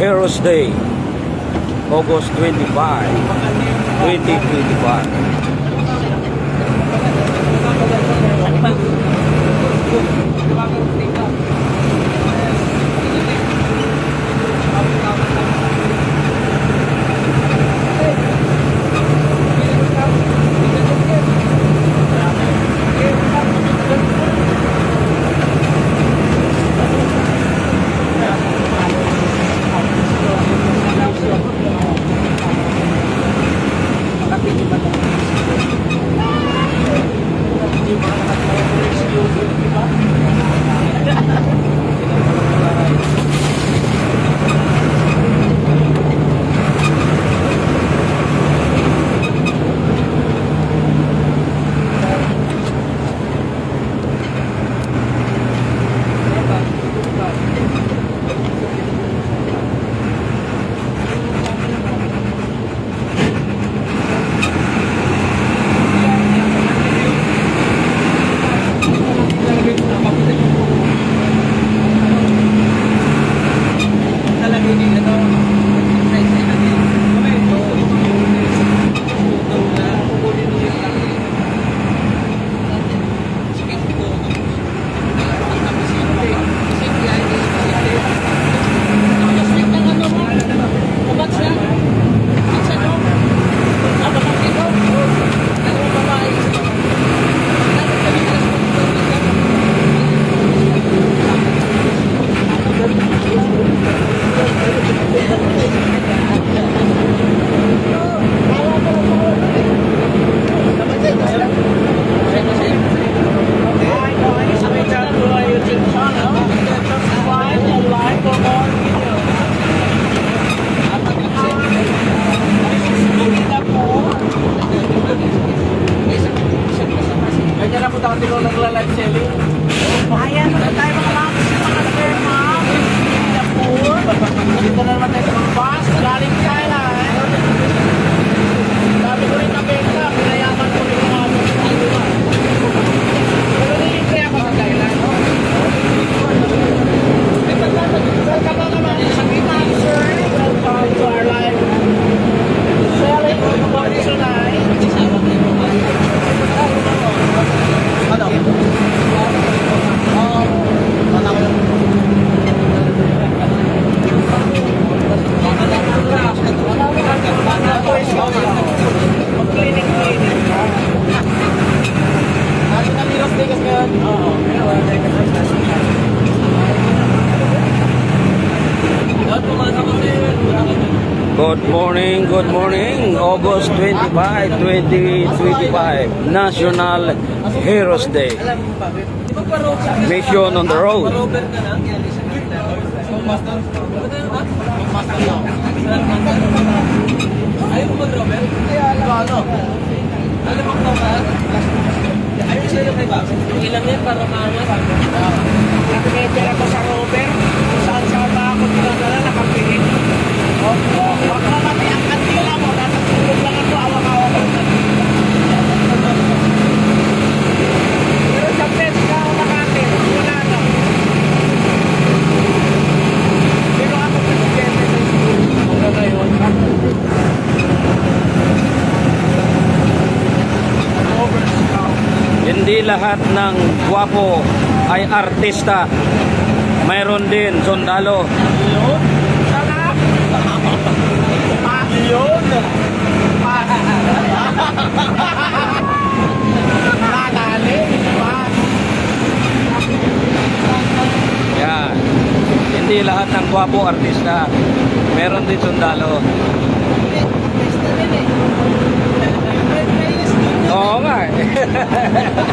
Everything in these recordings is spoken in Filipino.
Heroes Day, August 25, 2025. by 2025 National Heroes Day. Mission on the road. Alam mo ba? Ayun sila kay Bob. Ilan yan para maangas. lahat ng guwapo ay artista. Mayroon din sundalo. Yun? Yan. Hindi lahat ng guwapo artista. Meron din sundalo. Artista din. Oo nga eh.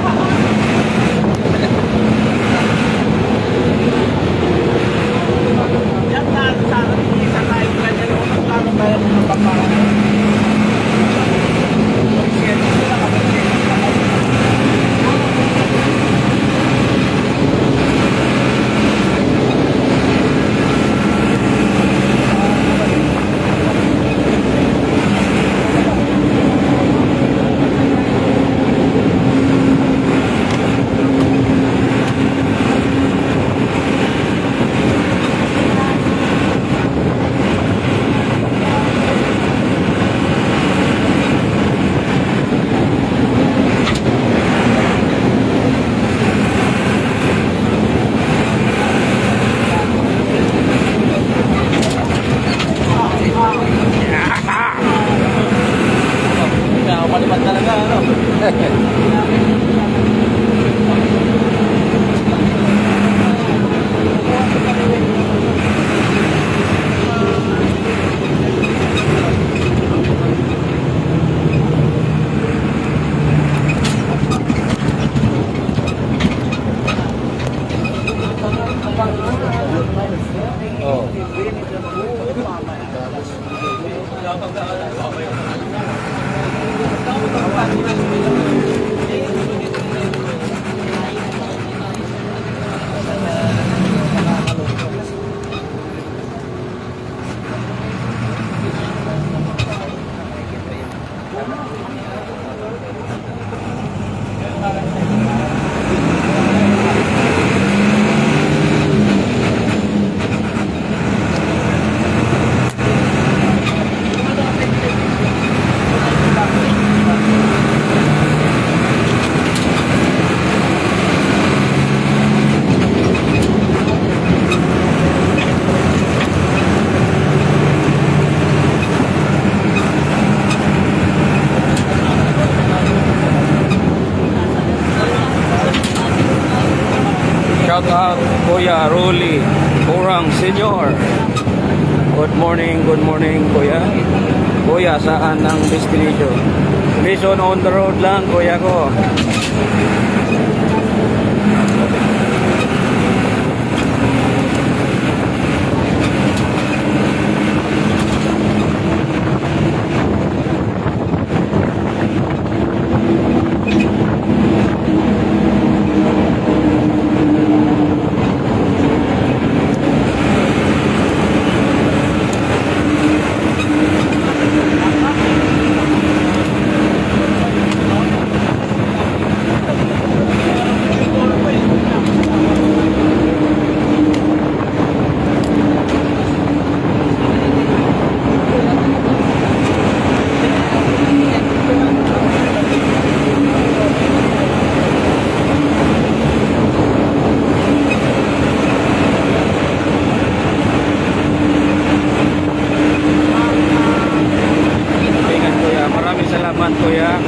Kuya.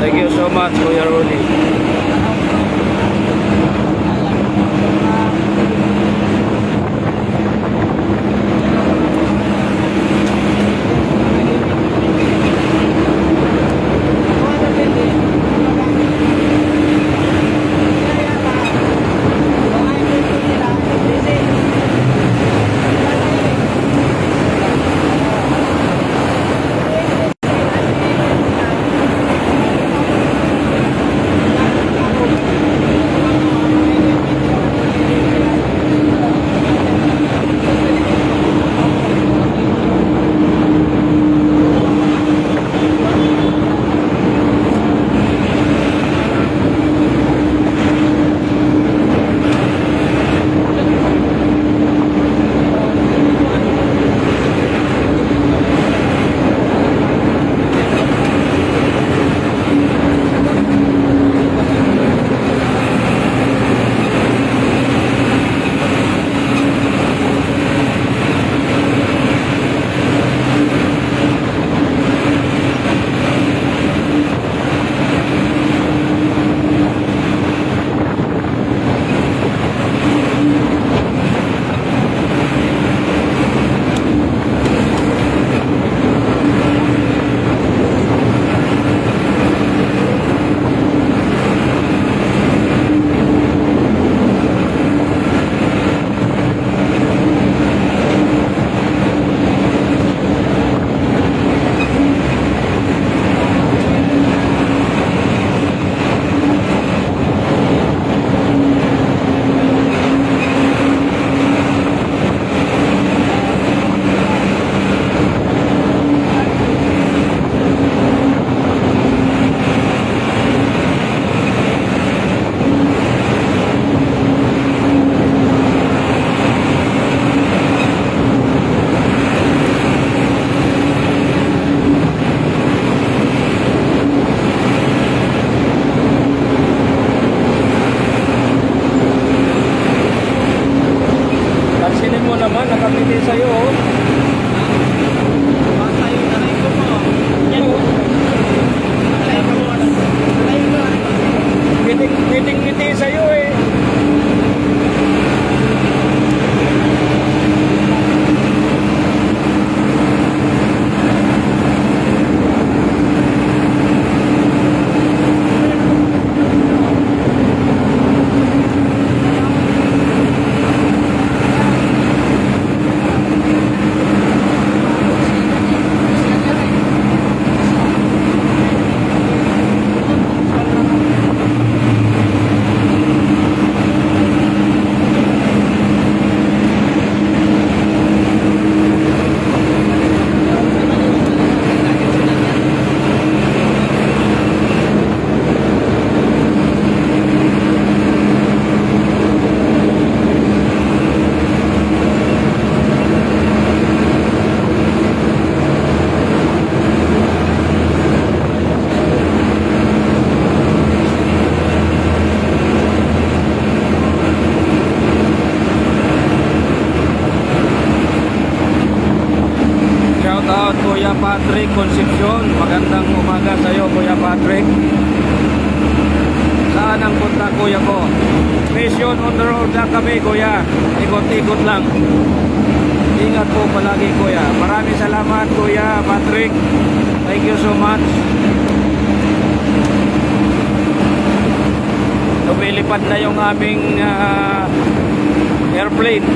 Thank you so much Kuya Rolly. ngiti sa'yo eh. Na yung aming ah, airplane.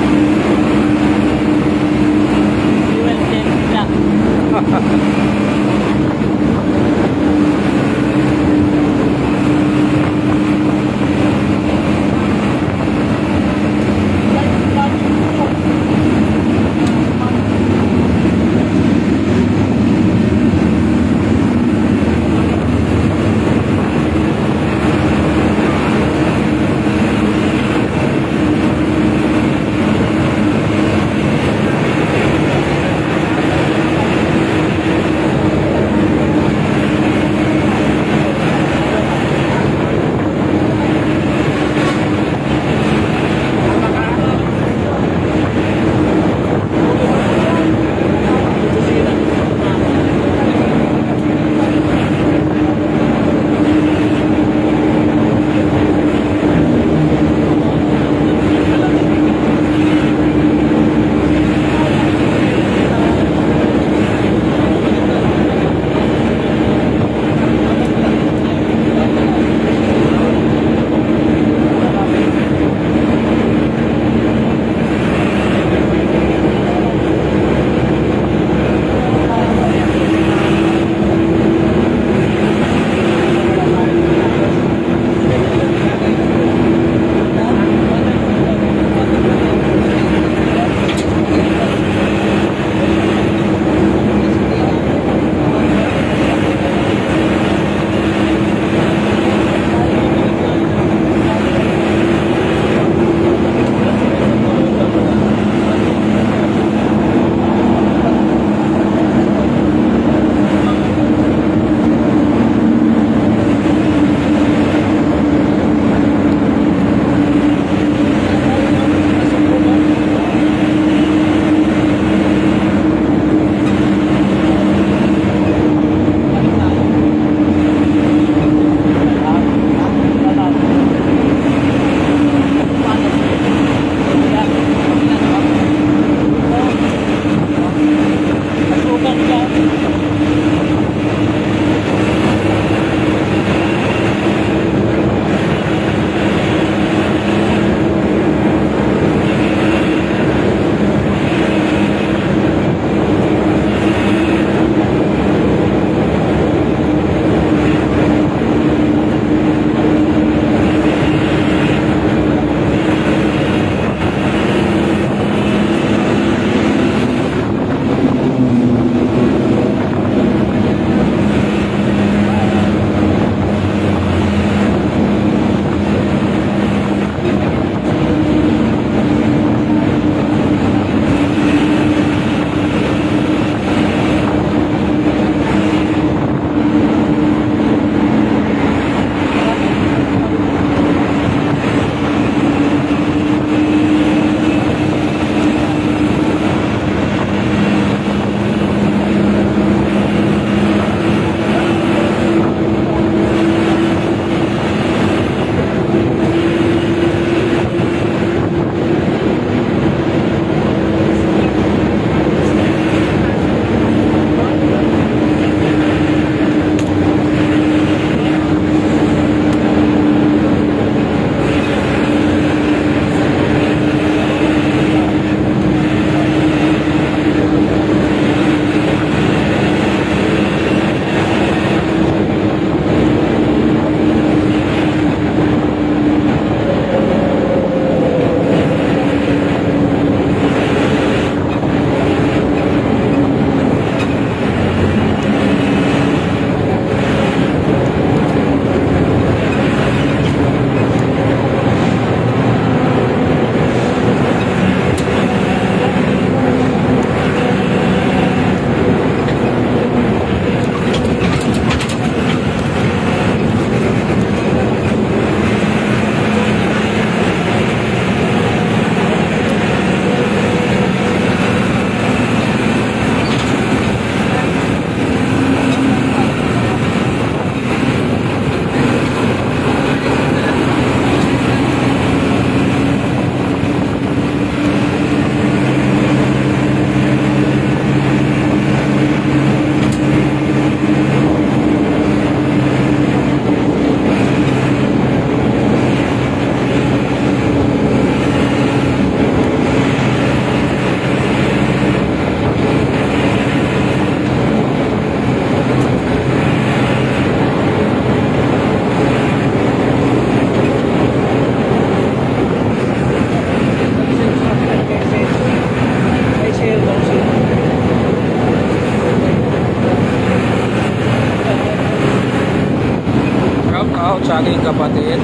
Out sa aking kapatid.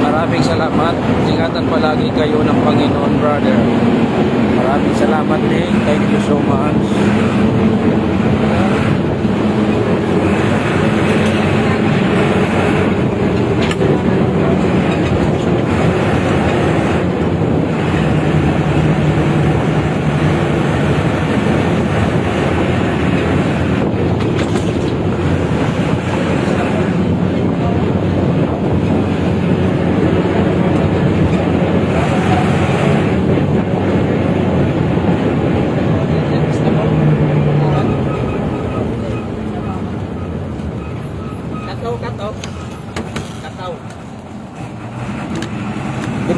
Maraming salamat. Ingatan palagi kayo ng Panginoon, brother. Maraming salamat din. Thank you so much.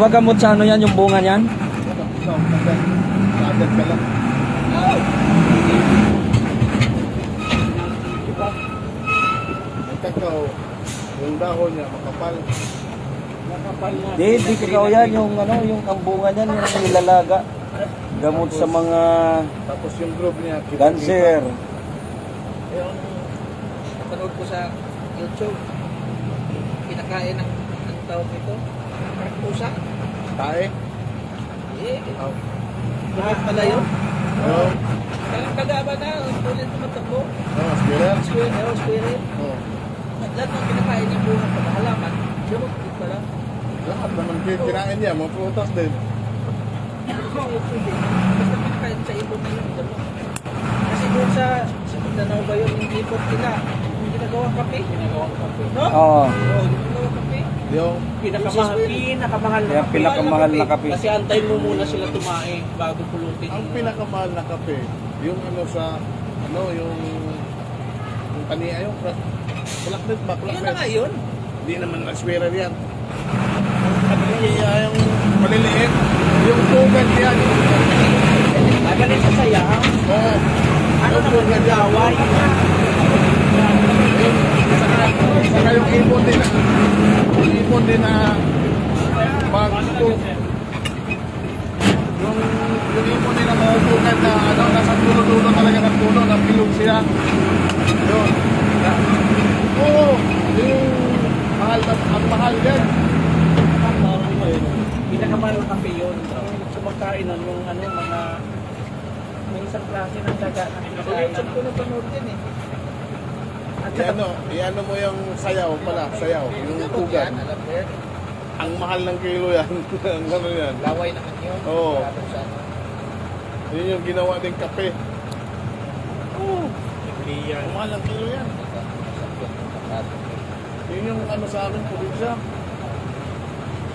Di ba gamot sa ano yan, yung bunga niyan? Yung dahon niya makapal. Makapal na. Di, di kakao yan. Yung, ano, yung ang bunga niyan, yung nilalaga. Gamot sa mga Tapos yung group niya, kita- cancer. Yung napanood ko sa YouTube, kinakain ng ang tawag nito, pusa. Tae. Eh, Oh. bakit pala yun? Oh. Kagaba na, ulit tumatakbo. Oh, spirit. Spirit, oh, spirit. Oh. Lahat ng kinakain ng bunga pala, halaman, gamot din pala. Lahat naman kinain niya, mga prutas din. Basta pinakain sa ibon na yun, gamot. Kasi doon sa, sa Mindanao ba yun, yung ipot nila, yung ginagawang kape. Ginagawang kape. No? Oo. Oo, ginagawang kape. Yung Pinakamahal, pinakamahal Kaya pinakamahal na kape. Kasi antayin mo muna sila tumae bago pulutin. ang pinakamahal na kape, yung ano sa ano yung yung tania yung kulaknet ba Yun na nga kulaknet yun. hindi naman aswera yan ang tania yung maliliit yung tugan yan Magaling sa sayang. oo Ano yung naman tugan yung yan laway? Saka, yung ibon din ibon din na pag yung yung ibon din na maupukan na ano nasa dulo-dulo talaga ng puno na bilog siya yun oo yung mahal na ang mahal din Pinakamahal na kape yun. Sumakain nun yung ano, mga may isang klase ng daga na kinakain. Sa ko napanood din eh. Iano, iano mo yung sayaw pala, sayaw, yung tugan. Ang mahal ng kilo yan. ang ano yan. Laway naman yun. Oo. Sa. Yun yung ginawa ding kape. Oo. Ang mahal ng kilo yan. Yun yung ano sa amin, probinsya.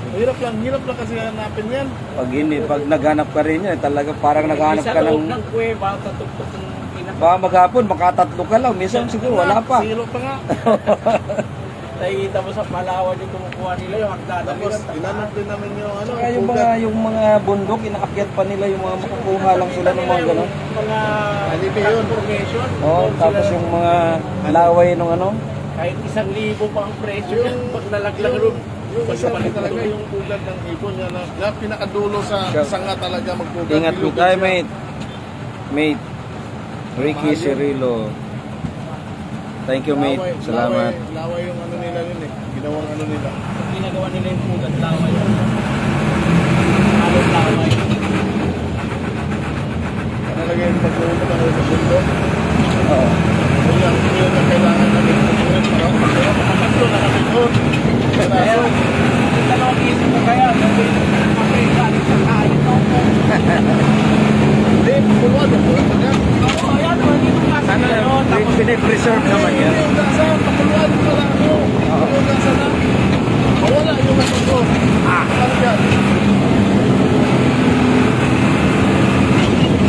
Hirap lang, hirap lang kasi hanapin yan. Pag hindi, pag naghanap ka rin yan, talaga parang naghanap Sa ka loob ng... ng kuweba, tatugtog ng. Baka maghapon, makatatlo ka lang. Minsan siguro wala pa. Zero pa nga. Nakikita mo sa Palawan yung kumukuha nila yung hagdanan Tapos, inanap din namin yung ano, Kaya yung mga, yung mga bundok, inaakyat pa nila yung mga makukuha lang sila ng mga ganun. Mga Alibi yun. transformation. Oo, tapos yung mga laway nung ano. kahit isang libo pa ang presyo Yung- yan. Pag nalaglag rin. Yung isa talaga yung ugat ng ibon niya na, na pinakadulo sa sanga talaga magpugat. Ingat po Bilog tayo, mate. Mate. Ricky Cirillo. Thank you, mate. Laway- Salamat. Laway, laway yung ano nila yun eh. Ginawang ano nila. Pag ginagawa nila yung pugat, laway. Halos laway. Talaga yung pagpupunta tayo sa bundok. Oo. Yun lang, yun ang kailangan namin. Pero makapatlo na kami doon. Kaso, yung dalawang isip ko kaya, gawin ng kape, galing sa kain. Pinipreserve naman yan. Yung gasa, pakuluan ko lang ako. Yung gasa na. Mawala yung gasa ko. Ah, ano yan?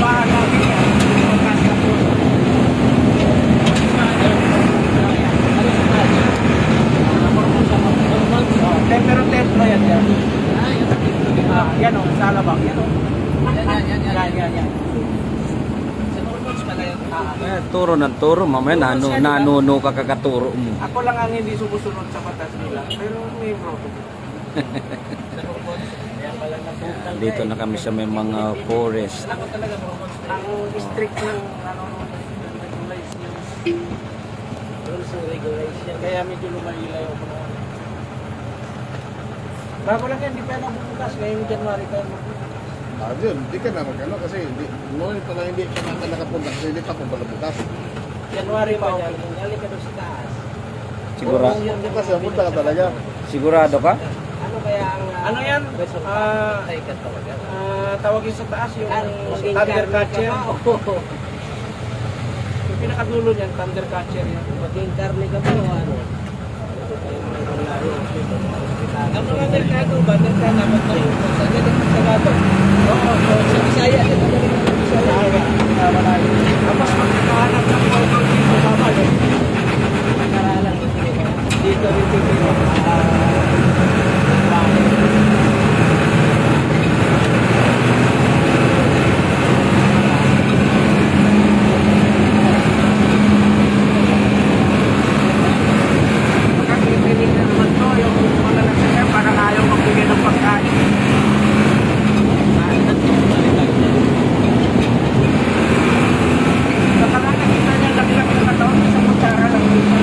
bahan namin yan. Pagkas na po. Pero templo yan yan. Ah, yan o, sa alabang. Yan o. Yan, yan, yan. Yan, yan, yan. Sa Norman's pala yan. Ah, Eh, turo ng turo. Mamaya nanu, nanuno ka kakaturo mo. Ako lang ang hindi sumusunod sa batas nila. Pero may protocol. Dito na kami sa may mga forest. Ang strict ng ano, rules and regulation. Kaya medyo lumaylay ako na. Bago lang yan, di pa nabubukas. Ngayong January tayo magbubukas. Ah, yun, hindi ka na magano kasi hindi, noon pa lang hindi ka na nakapunta kasi hindi pa pala bukas. January pa yan. Galing ka doon sa taas. Sigura, Oo, yung bukas, punta ka talaga. sigurado ka? Ano kaya ang... Ano yan? Ah, talaga. ah, tawagin sa taas yung ba? Oo. Yung pinakadulo niyan, thundercatcher yan. Maging karne ka ba o ano? Ang mga delgado ba? Delgado ba tayo? Sa ganit sa Sagado. Oo, sa Bisaya. Ang Bisaya. Tapos magkakahanap ng photo dito sa Malo. Nakaralan. Dito rin dito. Naman to, yung mga nagsaya, parang ayaw magbigay ng pagkain. Baka nga nakita niya laglag na katawan sa kutsara lang dito.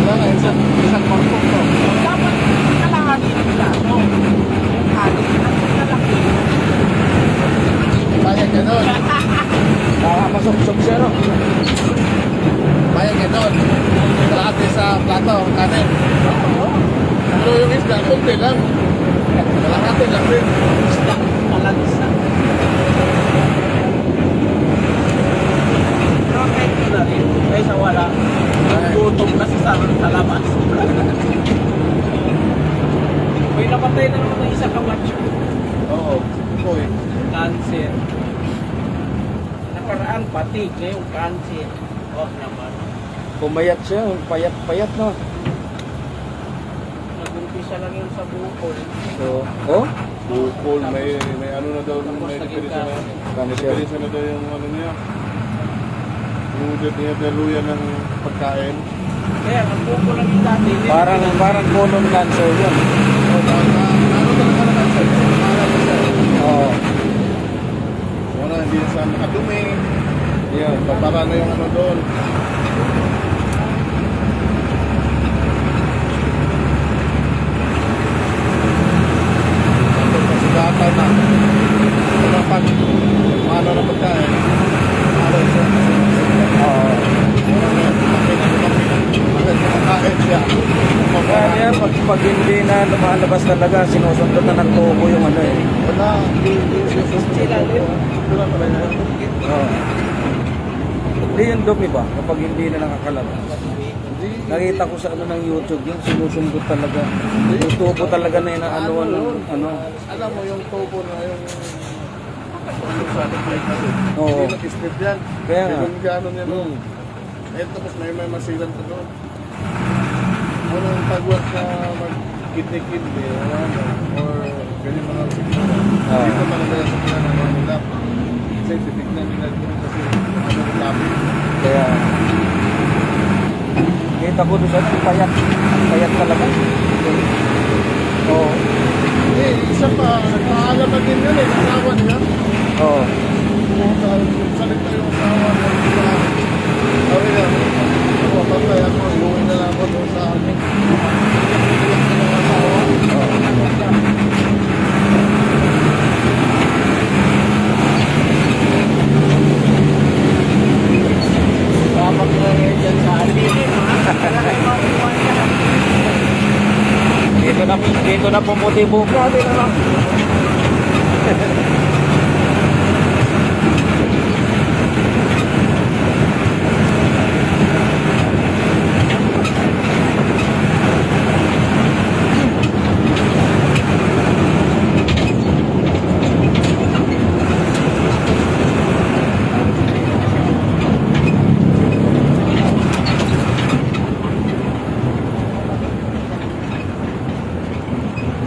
Wala nga, isang, isang mangkok to. Dapat kailanganin nila. No? Yung kanin, ang lalaki. Bayag ka doon. Baka masok-sok siya, no? Bayag ka doon. Kalahati sa plato, kanin. Pero yung isda, kunti lang. Kalahati lang rin. Malansa. Pero kahit yun na rin, kaysa wala, gutom kasi sa, sa labas. May napatay na naman ng isa kamacho. Oo. Uy. Cancer. Nakaraan pati, ngayon cancer. Oh naman. Pumayat siya, payat-payat, no? Nag-umpisa lang yun sa bukol. So, oh? Bukol, may, may ano na daw, may diferensya na. Cancer. Diferensya na daw yung ano niya. Yung daluyan ng pagkain. Kaya, ang bukol lang yung dati. Parang, parang colon cancer yun. O, dahil na, ano talaga na cancer? Siya. Oo. Wala, hindi siya nakadumi. Yun. Babara na yung ano doon. Data na. Ano pag, ano na pagkain. Ano siya. Oo. Kaya pag, hindi na lumalabas talaga, sinusunod na ng tubo yung ano eh. Wala. Sila yun. Wala pala yan. Oo. Hindi yung dumi ba? Kapag hindi na nakakalabas. Hindi. Nakita ko sa ano ng YouTube, yung sinusundot talaga. Yung tubo talaga na inaano ano, ano. Alam mo yung tubo na yung Oo. Hindi nag-strip yan. Kaya nga. Ganun gano'n yan. Hmm. Eh, tapos may may masilan pa doon. Ano yung pagwat na mag-kidney-kidney. Or ganyan mga sigla. Ah. Dito talaga sa sila ng mga nila. Kasi titignan nila dito kasi ano yung labi. Kaya, kita ko doon sa ano, payat. Payat talaga. Oo. Eh, isa pa, nagpaalaman din yun eh, asawa niya. Oo. Salit na yung asawa niya. Sabi niya, ako patay ako, iuwi na lang ako doon sa amin. Dapat na rin dyan sa alin. Dito na, dito